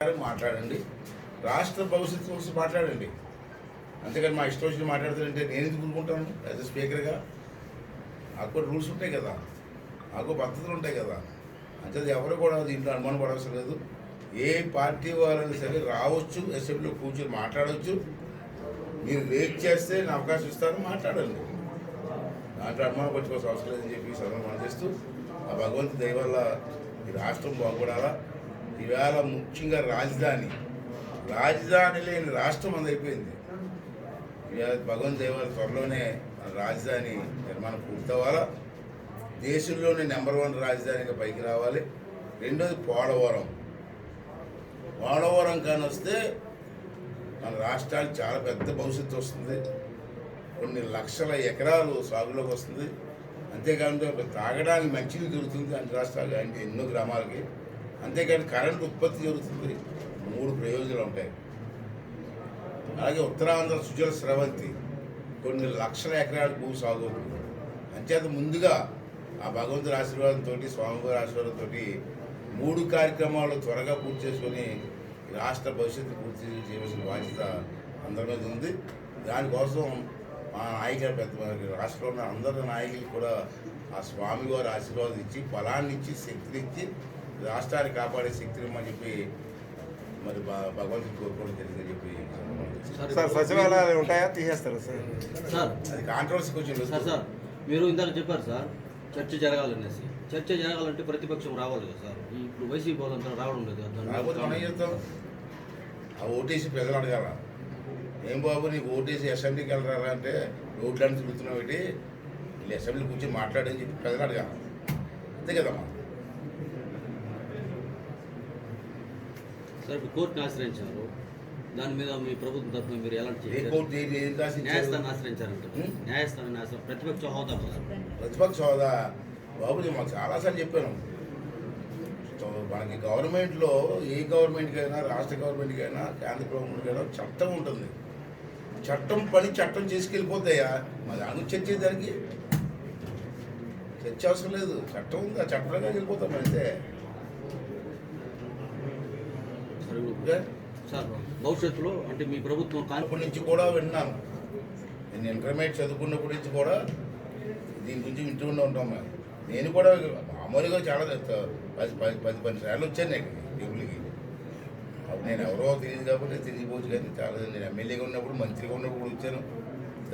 మాట్లాడండి. రాష్ట్ర భవిష్యత్తు గురించి మాట్లాడండి. అంతేకాని మా ఇష్టం వచ్చిన మాట్లాడతానంటే నేను ఎందుకు ఊరుకుంటాను? యాజ్ స్పీకర్గా నాకు కూడా రూల్స్ ఉంటాయి కదా. నాకు పద్ధతులు ఉంటాయి కదా. అంతే ఎవరు కూడా దీంట్లో అనుమానం పడవలసిన లేదు. ఏ పార్టీ వాళ్ళని సరే రావచ్చు అసెంబ్లీలో కూర్చొని మాట్లాడవచ్చు మీరు వెయిట్ చేస్తే నేను అవకాశం ఇస్తాను మాట్లాడండి. దాంట్లో అనుమానం పట్టుకోవాల్సిన అవసరం లేదని చెప్పి సందర్భం చేస్తూ ఆ భగవంతు దయ వల్ల ఈ రాష్ట్రం బాగుపడాలా? ఇవాళ ముఖ్యంగా రాజధాని. రాజధాని లేని రాష్ట్రం అది అయిపోయింది ఇవాళ భగవంత్ దేవాల త్వరలోనే మన రాజధాని నిర్మాణం పూర్తవ్వాలా? దేశంలోనే నెంబర్ వన్ రాజధానిగా పైకి రావాలి. రెండోది పోడవరం పోడవరం కానీ వస్తే మన రాష్ట్రానికి చాలా పెద్ద భవిష్యత్తు వస్తుంది. కొన్ని లక్షల ఎకరాలు సాగులోకి వస్తుంది. అంతేకాకుండా తాగడానికి మంచిది దొరుకుతుంది. అన్ని రాష్ట్రాలు అంటే ఎన్నో గ్రామాలకి. అంతేకాని కరెంట్ ఉత్పత్తి జరుగుతుంది. మూడు ప్రయోజనాలు ఉంటాయి. అలాగే ఉత్తరాంధ్ర సుజల స్రవంతి కొన్ని లక్షల ఎకరాల భూమి సాగు అవుతుంది అంచేత ముందుగా ఆ భగవంతుడి ఆశీర్వాదంతో స్వామివారి ఆశీర్వాదంతో మూడు కార్యక్రమాలు త్వరగా పూర్తి చేసుకొని రాష్ట్ర భవిష్యత్తు పూర్తి చేయవలసిన బాధ్యత అందరి మీద ఉంది. దానికోసం మా నాయకులు పెద్ద రాష్ట్రంలో ఉన్న అందరి నాయకులు కూడా ఆ స్వామివారి ఆశీర్వాదం ఇచ్చి బలాన్ని ఇచ్చి శక్తిని ఇచ్చి రాష్ట్రాన్ని కాపాడే శక్తిని ఇమ్మని చెప్పి మరి భ- భగవంతుని కోరుకోవడం జరిగిందని చెప్పి. సార్ సచివాలయాలు ఉంటాయా? తీసేస్తారు సార్? సార్ అది కాంట్రవర్సీకి వచ్చింది సార్ సార్ మీరు ఇందాక చెప్పారు సార్ చర్చ జరగాలనేసి. చర్చ జరగాలంటే ప్రతిపక్షం రావాలి కదా సార్. ఇప్పుడు వైసీపీ వాళ్ళంతా రావడం లేదు మనం చేస్తాం? ఆ ఓటేసి ప్రజలు అడగాల. ఏం బాబు నీకు ఓటేసి అసెంబ్లీకి వెళ్ళరా అంటే రోడ్లను తిరుగుతున్నావు వీళ్ళు అసెంబ్లీ కూర్చొని మాట్లాడని చెప్పి ప్రజలు అడగాల. అంతే కదమ్మా? సార్ కోర్టుని ఆశ్రయించారు. దాని మీద మీ ప్రభుత్వం తరఫున మీరు ఎలాంటి? న్యాయస్థానం ఆశ్రయించారంట. హ్మ్? న్యాయస్థానాన్ని ఆశ్రయం ప్రతిపక్ష హోదా ప్రతిపక్ష హోదా? బాబు నేను చాలాసార్లు చెప్పాను. మనకి గవర్నమెంట్లో ఏ గవర్నమెంట్కి అయినా రాష్ట్ర గవర్నమెంట్కి అయినా కేంద్ర అయినా చట్టం ఉంటుంది. చట్టం పని చట్టం చేసుకెళ్ళిపోతాయా? మరి దాని చర్చ దానికి చర్చ అవసరం లేదు. చట్టం ఉంది ఆ చట్టంగా వెళ్ళిపోతాం అంతే. సార్ సార్ భవిష్యత్తులో అంటే మీ ప్రభుత్వం కానప్పటి నుంచి కూడా విన్నాను. నేను ఇంటర్మీడియట్ చదువుకున్నప్పటి నుంచి కూడా దీని గురించి వింటూనే ఉంటాం మేము. నేను కూడా మామూలుగా చాలా పది పది పది పది సార్లు వచ్చాను నేను టేబుల్కి నేను ఎవరో తెలియదు కాబట్టి తెలియకపోవచ్చు కానీ చాలా నేను ఎమ్మెల్యేగా ఉన్నప్పుడు మంత్రిగా ఉన్నప్పుడు వచ్చాను.